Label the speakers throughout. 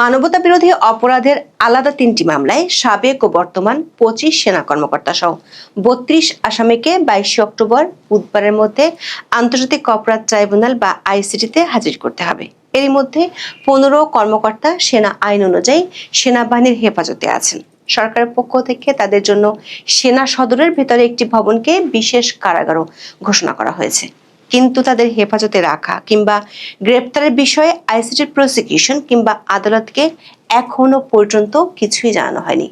Speaker 1: মানবতা বিরোধী অপরাধের আলাদা তিনটি মামলায় সাবেক ও বর্তমান পঁচিশ সেনা কর্মকর্তা সহ বত্রিশ আসামিকে বাইশে অক্টোবর বুধবারের মধ্যে আন্তর্জাতিক অপরাধ ট্রাইব্যুনাল বা আইসিটিতে হাজির করতে হবে। এরই মধ্যে পনেরো কর্মকর্তা সেনা আইন অনুযায়ী সেনাবাহিনীর হেফাজতে আছেন। সরকারের পক্ষ থেকে তাদের জন্য সেনা সদরের ভেতরে একটি ভবনকে বিশেষ কারাগারও ঘোষণা করা হয়েছে। কিন্তু তাদের হেফাজতে রাখা কিংবা গ্রেপ্তারের বিষয়ে আইসিটির প্রসিকিউশন কিংবা আদালতকে এখনও পর্যন্ত কিছুই জানানো হয়নি।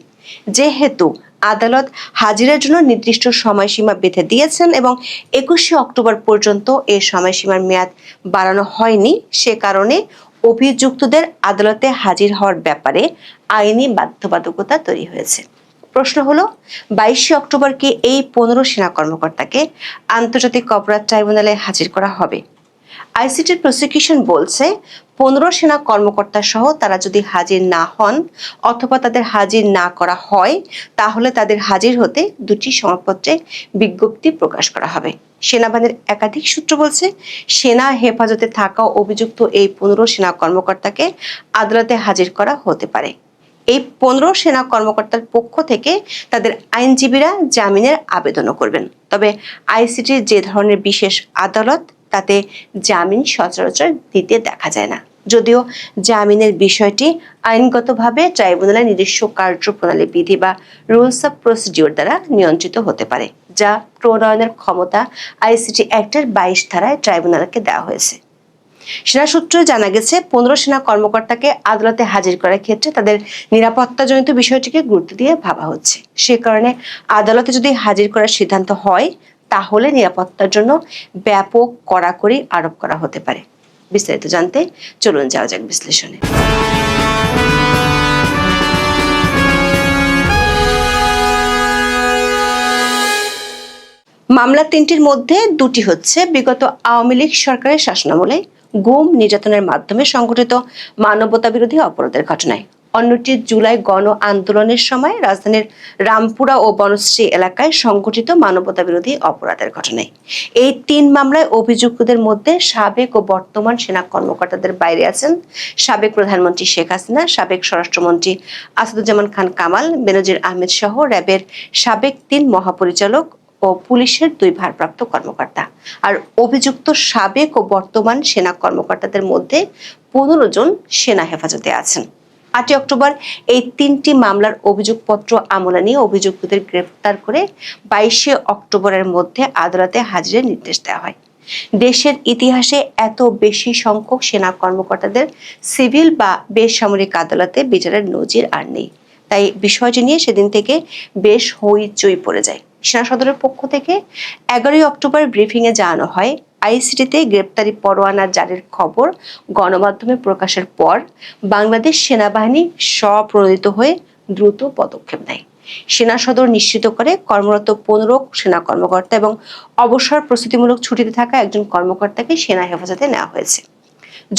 Speaker 1: যেহেতু আদালত হাজিরার জন্য নির্দিষ্ট সময়সীমা বেঁধে দিয়েছেন এবং একুশে অক্টোবর পর্যন্ত এই সময়সীমার মেয়াদ বাড়ানো হয়নি, সে কারণে অভিযুক্তদের আদালতে হাজির হওয়ার ব্যাপারে আইনি বাধ্যবাধকতা তৈরি হয়েছে। প্রশ্ন হলো, বাইশে অক্টোবর কি এই পনেরো সেনা কর্মকর্তাকে আন্তর্জাতিক অপরাধ ট্রাইব্যুনালে হাজির করা হবে। আইসিটির প্রসিকিউশন বলছে, পনেরো সেনা কর্মকর্তা সহ তারা যদি হাজির না হন অথবা তাদের হাজির না করা হয়, তাহলে তাদের হাজির হতে দুটি সমাপত্রে বিজ্ঞপ্তি প্রকাশ করা হবে। সেনাবাহিনীর একাধিক সূত্র বলছে, সেনা হেফাজতে থাকা অভিযুক্ত এই পনেরো সেনা কর্মকর্তাকে আদালতে হাজির করা হতে পারে। এই পনেরো সেনা কর্মকর্তার পক্ষ থেকে তাদের আইনজীবীরা জামিনের আবেদনও করবেন। তবে আইসিটির যে ধরনের বিশেষ আদালত, তাতে জামিন সচরাচর দিতে দেখা যায় না। যদিও জামিনের বিষয়টি আইনগতভাবে ট্রাইব্যুনালের নিজস্ব কার্যপ্রণালী বিধি বা রুলস অফ প্রসিডিওর দ্বারা নিয়ন্ত্রিত হতে পারে, যা প্রণয়নের ক্ষমতা আইসিটি অ্যাক্টের বাইশ ধারায় ট্রাইব্যুনালকে দেওয়া হয়েছে। সেনা সূত্রে জানা গেছে, পনেরো সেনা কর্মকর্তাকে আদালতে হাজির করার ক্ষেত্রে তাদের নিরাপত্তাজনিত বিষয়টিকে গুরুত্ব দিয়ে ভাবা হচ্ছে। সে কারণে আদালতে যদি হাজির করার সিদ্ধান্ত হয়, তাহলে নিরাপত্তার জন্য ব্যাপক কড়াকড়ি আরোপ করা হতে পারে। বিস্তারিত জানতে চলুন যাওয়া যাক বিশ্লেষণে। মামলা তিনটির মধ্যে দুটি হচ্ছে, বিগত আওয়ামী লীগ সরকারের শাসনামলে গুম নির্যাতনের মাধ্যমে সংঘটিত মানবতা বিরোধী অপরাধের ঘটনায়। অন্যটি জুলাই গণ আন্দোলনের সময় রাজধানীর রামপুরা ও বনশ্রী এলাকায় সংঘটিত মানবতা বিরোধী অপরাধের ঘটনায়। এই তিন মামলায় অভিযুক্তদের মধ্যে সাবেক ও বর্তমান সেনা কর্মকর্তাদের বাইরে আছেন সাবেক প্রধানমন্ত্রী শেখ হাসিনা, সাবেক স্বরাষ্ট্রমন্ত্রী আসাদুজ্জামান খান কামাল, বেনজির আহমেদ সহ র্যাবের সাবেক তিন মহাপরিচালক ও পুলিশের দুই ভারপ্রাপ্ত কর্মকর্তা। আর অভিযুক্ত সাবেক ও বর্তমান সেনা কর্মকর্তাদের মধ্যে পনেরো জন সেনা হেফাজতে আছেন। আটই অক্টোবর এই তিনটি মামলার অভিযোগপত্র আমলা নিয়ে অভিযুক্তদের গ্রেফতার করে বাইশে অক্টোবরের মধ্যে আদালতে হাজিরের নির্দেশ দেওয়া হয়। দেশের ইতিহাসে এত বেশি সংখ্যক সেনা কর্মকর্তাদের সিভিল বা বেসামরিক আদালতে বিচারের নজির আর নেই। তাই বিষয়টি নিয়ে সেদিন থেকে বেশ হইচই পড়ে যায়। সেনা সদরের পক্ষ থেকে এগারোই অক্টোবর ব্রিফিংয়ে জানানো হয় আইসিটিতে গ্রেপ্তারি পরোয়ানা জারির খবর গণমাধ্যমে প্রকাশের পর বাংলাদেশ সেনাবাহিনী স্বপ্রণোদিত হয়ে দ্রুত পদক্ষেপ নেয়। সেনা সদর নিশ্চিত করে কর্মরত পনেরো সেনা কর্মকর্তা এবং অবসর প্রস্তুতিমূলক ছুটিতে থাকা একজন কর্মকর্তাকে সেনা হেফাজতে নেওয়া হয়েছে।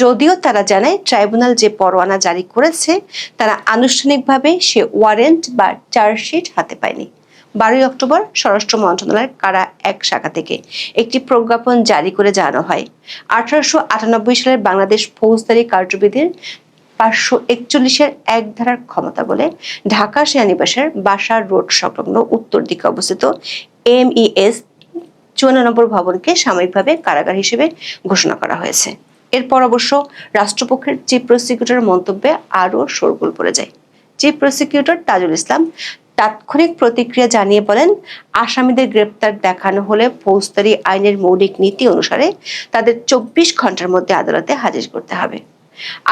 Speaker 1: যদিও তারা জানায়, ট্রাইব্যুনাল যে পরোয়ানা জারি করেছে, তারা আনুষ্ঠানিকভাবে সে ওয়ারেন্ট বা চার্জশিট হাতে পায়নি। বারোই অক্টোবর স্বরাষ্ট্র মন্ত্রণালয়ের কারা এক শাখা থেকে একটি প্রজ্ঞাপন জারি করে জানানো হয়। আঠারোশো আটানব্বই সালের বাংলাদেশ ফৌজদারি কার্যবিধির পাঁচশো একচল্লিশের এক ধারার ক্ষমতা বলে ঢাকা সেনানিবাসের বাসার রোড সংলগ্ন উত্তর দিকে অবস্থিত এম ইএস চুয়ান্ন নম্বর ভবনকে সাময়িকভাবে কারাগার হিসেবে ঘোষণা করা হয়েছে। এরপর অবশ্য রাষ্ট্রপক্ষের চিফ প্রসিকিউটর মন্তব্যে আরও শোরগোল পড়ে যায়। চিফ প্রসিকিউটর তাজুল ইসলাম তাৎক্ষণিক প্রতিক্রিয়া জানিয়ে বলেন, আসামিদের গ্রেপ্তার দেখানো হলে ফৌজদারি আইনের মৌলিক নীতি অনুসারে তাদের চব্বিশ ঘণ্টার মধ্যে আদালতে হাজির করতে হবে।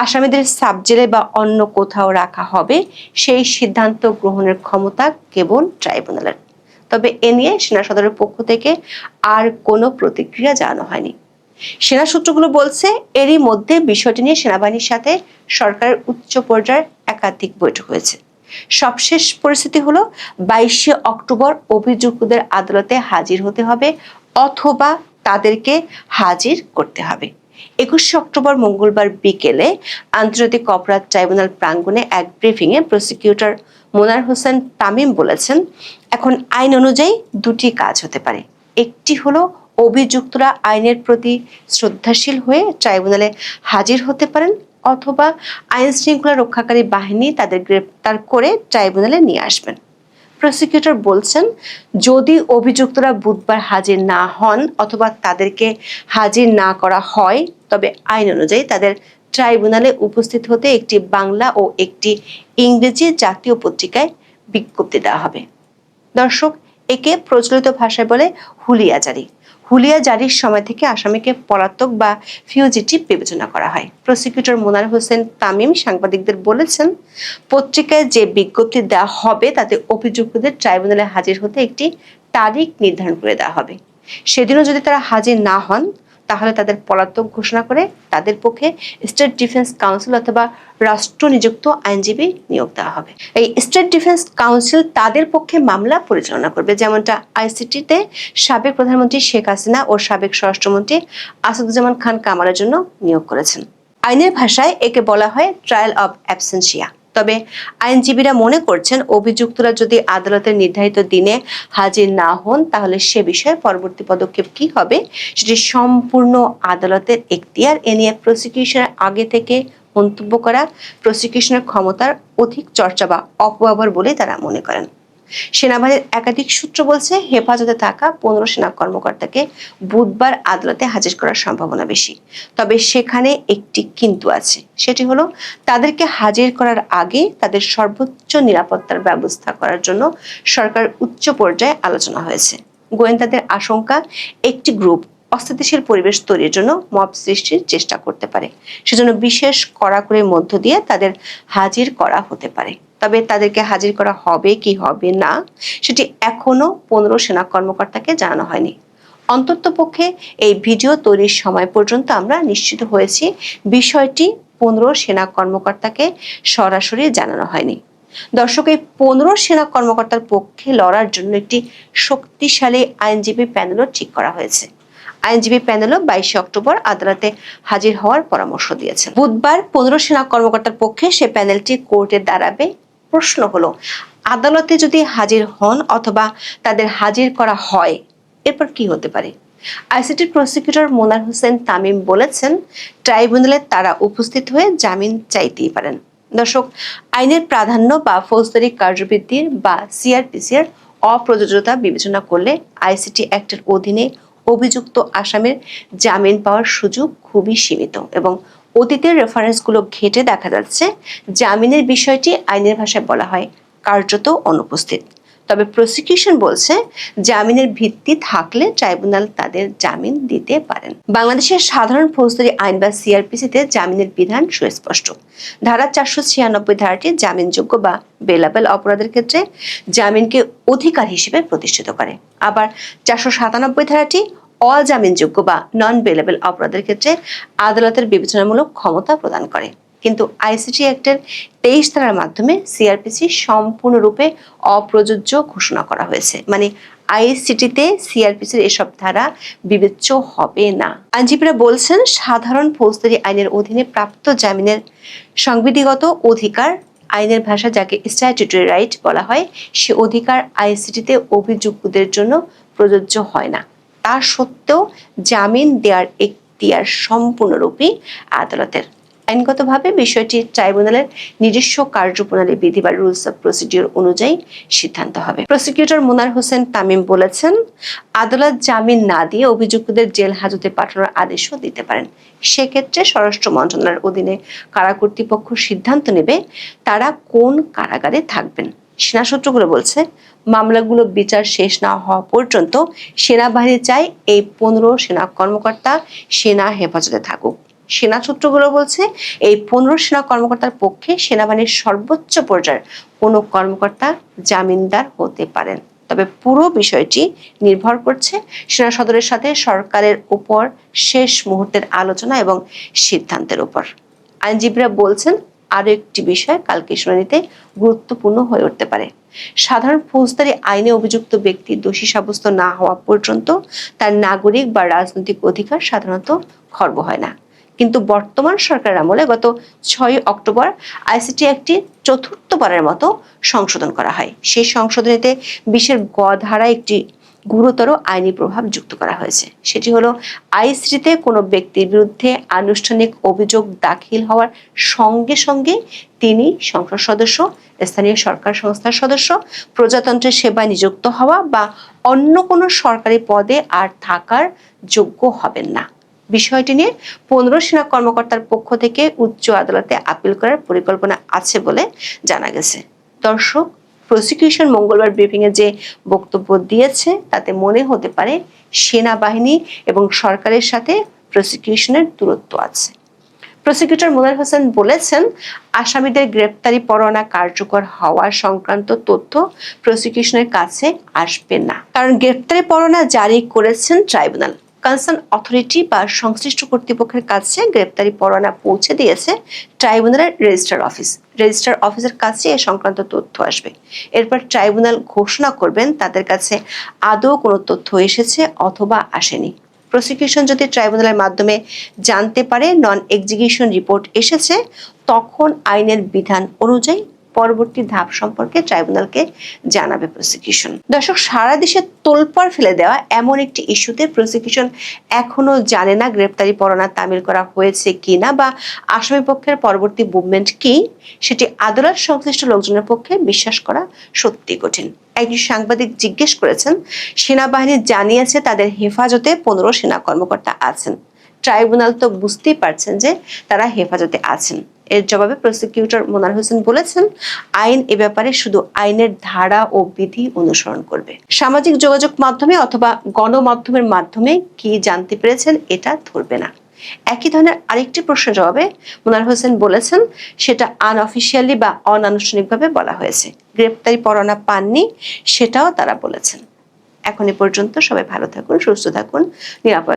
Speaker 1: আসামিদের সাবজেলে বা অন্য কোথাও রাখা হবে সেই সিদ্ধান্ত গ্রহণের ক্ষমতা কেবল ট্রাইব্যুনালের। তবে এ নিয়ে সেনা সদরের পক্ষ থেকে আর কোনো প্রতিক্রিয়া জানানো হয়নি। সেনা সূত্রগুলো বলছে, এরই মধ্যে বিষয়টি নিয়ে সেনাবাহিনীর সাথে সরকারের উচ্চ পর্যায়ের একাধিক বৈঠক হয়েছে। সবশেষ পরিস্থিতি হলো বাইশে অক্টোবর অভিযুক্তদের আদালতে হাজির হতে হবে অথবা তাদেরকে হাজির করতে হবে। একুশে অক্টোবর মঙ্গলবার বিকেলে আন্তর্জাতিক অপরাধ ট্রাইব্যুনাল প্রাঙ্গণে এক ব্রিফিংয়ে প্রসিকিউটর মোনার হোসেন তামিম বলেছেন, এখন আইন অনুযায়ী দুটি কাজ হতে পারে। একটি হলো অভিযুক্তরা আইনের প্রতি শ্রদ্ধাশীল হয়ে ট্রাইব্যুনালে হাজির হতে পারেন অথবা আইন শৃঙ্খলা রক্ষাকারী বাহিনী তাদের গ্রেপ্তার করে ট্রাইব্যুনালে নিয়ে আসবেন। প্রসিকিউটর বলছেন, যদি অভিযুক্তরা বুধবার হাজির না হন অথবা তাদেরকে হাজির না করা হয়, তবে আইন অনুযায়ী তাদের ট্রাইব্যুনালে উপস্থিত হতে একটি বাংলা ও একটি ইংরেজি জাতীয় পত্রিকায় বিজ্ঞপ্তি দেওয়া হবে। দর্শক, একে প্রচলিত ভাষায় বলে হুলিয়া জারি হুলিয়া জারির সময় থেকে আসামিকে পলাতক বা ফিউজিটিভ বিবেচনা করা হয়। প্রসিকিউটর মোনার হোসেন তামিম সাংবাদিকদের বলেছেন, পত্রিকায় যে বিজ্ঞপ্তি দেওয়া হবে তাতে অভিযুক্তদের ট্রাইব্যুনালে হাজির হতে একটি তারিখ নির্ধারণ করে দেওয়া হবে। সেদিনও যদি তারা হাজির না হন তাহলে তাদের পলাতক ঘোষণা করে তাদের পক্ষে স্টেট ডিফেন্স কাউন্সিল অথবা রাষ্ট্র নিযুক্ত আইনজীবী নিয়োগ দেওয়া হবে। এই স্টেট ডিফেন্স কাউন্সিল তাদের পক্ষে মামলা পরিচালনা করবে, যেমনটা আইসিটিতে সাবেক প্রধানমন্ত্রী শেখ হাসিনা ও সাবেক স্বরাষ্ট্রমন্ত্রী আসাদুজ্জামান খান কামালের জন্য নিয়োগ করেছেন। আইনের ভাষায় একে বলা হয় ট্রায়াল অব অ্যাবসেন্সিয়া। তবে আইনজীবীরা মনে করছেন অভিযুক্তরা যদি আদালতের নির্ধারিত দিনে হাজির না হন, তাহলে সে বিষয়ে পরবর্তী পদক্ষেপ কি হবে? সেটি সম্পূর্ণ আদালতের এখতিয়ার। এ নিয়ে প্রসিকিউশনের আগে থেকে মন্তব্য করা প্রসিকিউশনের ক্ষমতার অধিক চর্চা বা অপব্যবহার বলে তারা মনে করেন। সেনাবাহিনীর একাধিক সূত্র বলছে, হেফাজতে থাকা পনেরো সেনা কর্মকর্তাকে বুধবার আদালতে হাজির করার সম্ভাবনা বেশি। তবে সেখানে একটি কিন্তু আছে। সেটি হলো, তাদেরকে হাজির করার আগে তাদের সর্বোচ্চ নিরাপত্তার ব্যবস্থা করার জন্য সরকার উচ্চ পর্যায়ে আলোচনা হয়েছে। গোয়েন্দাদের আশঙ্কা, একটি গ্রুপ অস্থিতিশীল পরিবেশ তৈরির জন্য মব সৃষ্টির চেষ্টা করতে পারে। সেজন্য বিশেষ কড়াকড়ির মধ্য দিয়ে তাদের হাজির করা হতে পারে। তবে তাদেরকে হাজির করা হবে কি হবে না, সেটি এখনও পনেরো সেনা কর্মকর্তাকে জানানো হয়নি। অন্ততপক্ষে এই ভিডিও তৈরির সময় পর্যন্ত আমরা নিশ্চিত হয়েছি বিষয়টি পনেরো সেনা কর্মকর্তাকে সরাসরি জানানো হয়নি। দর্শক, এই পনেরো সেনা কর্মকর্তার পক্ষে লড়ার জন্য একটি শক্তিশালী আইনজীবী প্যানেলও ঠিক করা হয়েছে। আইনজীবী প্যানেলও বাইশে অক্টোবর আদালতে হাজির হওয়ার পরামর্শ দিয়েছে বুধবার পনেরো সেনা কর্মকর্তার পক্ষে সে প্যানেলটি কোর্টে দাঁড়াবে প্রশ্ন হলো, আদালতে যদি হাজির হন অথবা তাদের হাজির করা হয়, এরপর কি হতে পারে? আইসিটির প্রসিকিউটর মোনার হোসেন তামিম বলেছেন, ট্রাইব্যুনালে তারা উপস্থিত হয়ে জামিন চাইতেই পারেন। দর্শক, আইনের প্রাধান্য বা ফৌজদারি কার্যবৃদ্ধির বা সিআরপিসির অপ্রযোজ্যতা বিবেচনা করলে আইসিটি অ্যাক্টের অধীনে অভিযুক্ত আসামের জামিন পাওয়ার সুযোগ খুবই সীমিত এবং অতীতের রেফারেন্সগুলো ঘেটে দেখা যাচ্ছে, জামিনের বিষয়টি আইনের ভাষায় বলা হয়, কার্যত অনুপস্থিত। তবে প্রসিকিউশন বলছে, জামিনের ভিত্তি থাকলে ট্রাইব্যুনাল তাদের জামিন দিতে পারেন। বাংলাদেশের সাধারণ ফৌজদারি আইন বা সিআরপিসিতে জামিনের বিধান সুস্পষ্ট। ধারা চারশো ছিয়ানব্বই ধারাটি জামিনযোগ্য বা বেলাবেল অপরাধের ক্ষেত্রে জামিনকে অধিকার হিসেবে প্রতিষ্ঠিত করে। আবার চারশো সাতানব্বই ধারাটি অজামিনযোগ্য বা নন বেলেবল অপরাধের ক্ষেত্রে আদালতের বিবেচনামূলক ক্ষমতা প্রদান করে। কিন্তু আইসিটি অ্যাক্টের তেইশ ধারার মাধ্যমে সিআরপিসি সম্পূর্ণরূপে অপ্রযোজ্য ঘোষণা করা হয়েছে। মানে আইসিটিতে সিআরপিসির এসব ধারা বিবেচ্য হবে না। আইনজীবীরা বলছেন, সাধারণ ফৌজদারি আইনের অধীনে প্রাপ্ত জামিনের সংবিধিগত অধিকার আইনের ভাষা যাকে স্ট্যাটুটরি রাইট বলা হয়, সে অধিকার আইসিটিতে অভিযুক্তদের জন্য প্রযোজ্য হয় না। তা সত্ত্বেও জামিন দেওয়ার এখতিয়ার সম্পূর্ণরূপে আদালতের। আইনগতভাবে বিষয়টি ট্রাইব্যুনালের নিজস্ব কার্যপ্রণালী বিধি বা রুলস অফ প্রসিডিওর অনুযায়ী সিদ্ধান্ত হবে। প্রসিকিউটর মুনার হোসেন তামিম বলেছেন, আদালত জামিন না দিয়ে অভিযুক্তদের জেল হাজতে পাঠানোর আদেশও দিতে পারেন। সেক্ষেত্রে স্বরাষ্ট্র মন্ত্রণালয়ের অধীনে কারা কর্তৃপক্ষ সিদ্ধান্ত নেবে, তারা কোন কারাগারে থাকবেন? সেনা সূত্রগুলো বলছে, মামলাগুলো বিচার শেষ না হওয়া পর্যন্ত সেনাবাহিনী চায় এই পনেরো সেনা কর্মকর্তা সেনা হেফাজতে থাকুক। সেনা সূত্রগুলো বলছে, এই পনেরো সেনা কর্মকর্তার পক্ষে সেনাবাহিনীর সর্বোচ্চ পর্যায়ের কোনো কর্মকর্তা জামিনদার হতে পারেন। তবে পুরো বিষয়টি নির্ভর করছে সেনা সদরের সাথে সরকারের উপর শেষ মুহূর্তের আলোচনা এবং সিদ্ধান্তের উপর। আইনজীবীরা বলছেন আরও একটি বিষয় কালকে শুনানিতে গুরুত্বপূর্ণ হয়ে উঠতে পারে। সাধারণ ফৌজদারি আইনে অভিযুক্ত ব্যক্তি দোষী সাব্যস্ত না হওয়া পর্যন্ত তার নাগরিক বা রাজনৈতিক অধিকার সাধারণত খর্ব হয় না। কিন্তু বর্তমান সরকার আমলে গত ছয় অক্টোবর আইসিটি একটি চতুর্থবারের মতো সংশোধন করা হয়। সেই সংশোধনীতে বিশ্বের গ ধারা একটি গুরুতর আইনি প্রভাব যুক্ত করা হয়েছে। সেটি হলো আইসিটিতে কোনো ব্যক্তির বিরুদ্ধে আনুষ্ঠানিক অভিযোগ দাখিল হওয়ার সঙ্গে সঙ্গে তিনি সংসদ সদস্য, স্থানীয় সরকার সংস্থার সদস্য, প্রজাতন্ত্রের সেবায় নিযুক্ত হওয়া বা অন্য কোনো সরকারি পদে আর থাকার যোগ্য হবেন না। বিষয়টি নিয়ে পনেরো সেনা কর্মকর্তার পক্ষ থেকে উচ্চ আদালতে আপিল করার পরিকল্পনা আছে বলে জানা গেছে। দর্শক প্রসিকিউশন মঙ্গলবার ব্রিফিং এ যে বক্তব্য দিয়েছে, তাতে মনে হতে পারে সেনাবাহিনী এবং সরকারের সাথে প্রসিকিউশনের দূরত্ব আছে। প্রসিকিউটর মোনার হোসেন বলেছেন, আসামিদের গ্রেপ্তারি পরোয়ানা কার্যকর হওয়া সংক্রান্ত তথ্য প্রসিকিউশনের কাছে আসবে না। কারণ গ্রেপ্তারি পরোয়ানা জারি করেছেন ট্রাইব্যুনাল কনসার্ন অথরিটি বা সংশ্লিষ্ট কর্তৃপক্ষের কাছে গ্রেপ্তারি পরোয়ানা পৌঁছে দিয়েছে ট্রাইব্যুনালের রেজিস্ট্রার অফিস। রেজিস্ট্রার অফিসের কাছে এ সংক্রান্ত তথ্য আসবে। এরপর ট্রাইব্যুনাল ঘোষণা করবেন তাদের কাছে আদৌ কোনো তথ্য এসেছে অথবা আসেনি। প্রসিকিউশন যদি ট্রাইব্যুনালের মাধ্যমে জানতে পারে নন এক্সিকিউশন রিপোর্ট এসেছে, তখন আইনের বিধান অনুযায়ী পরবর্তী ধাপ সম্পর্কে ট্রাইব্যুনালকে জানাবে প্রসিকিউশন দর্শক, সারা দেশে তোলপাড় ফেলে দেওয়া এমন একটি ইস্যুতে প্রসিকিউশন এখনও জানে না গ্রেপ্তারি পরোয়ানা তামিল করা হয়েছে কিনা বা আসামি পক্ষের পরবর্তী মুভমেন্ট কি, সেটি আদালত সংশ্লিষ্ট লোকজনের পক্ষে বিশ্বাস করা সত্যি কঠিন। একজন সাংবাদিক জিজ্ঞেস করেছেন, সেনাবাহিনী জানিয়েছে তাদের হেফাজতে পনেরো সেনা কর্মকর্তা আছেন। ট্রাইব্যুনাল তো বুঝতেই পারছেন যে তারা হেফাজতে আছেন। এর জবাবে প্রসিকিউটর মোনার হোসেন বলেছেন, আইন এ ব্যাপারে শুধু আইনের ধারা ও বিধি অনুসরণ করবে। সামাজিক যোগাযোগ মাধ্যমে অথবা গণমাধ্যমের মাধ্যমে কি জানতে পেরেছেন এটা ধরবে না। একই ধরনের আরেকটি প্রশ্নের জবাবে মোনার হোসেন বলেছেন, সেটা আনঅফিসিয়ালি বা অনানুষ্ঠানিকভাবে বলা হয়েছে। গ্রেপ্তারি পরোয়ানা পাননি, সেটাও তারা বলেছেন। এখন এ পর্যন্ত সবাই ভালো থাকুন, সুস্থ থাকুন, নিরাপদ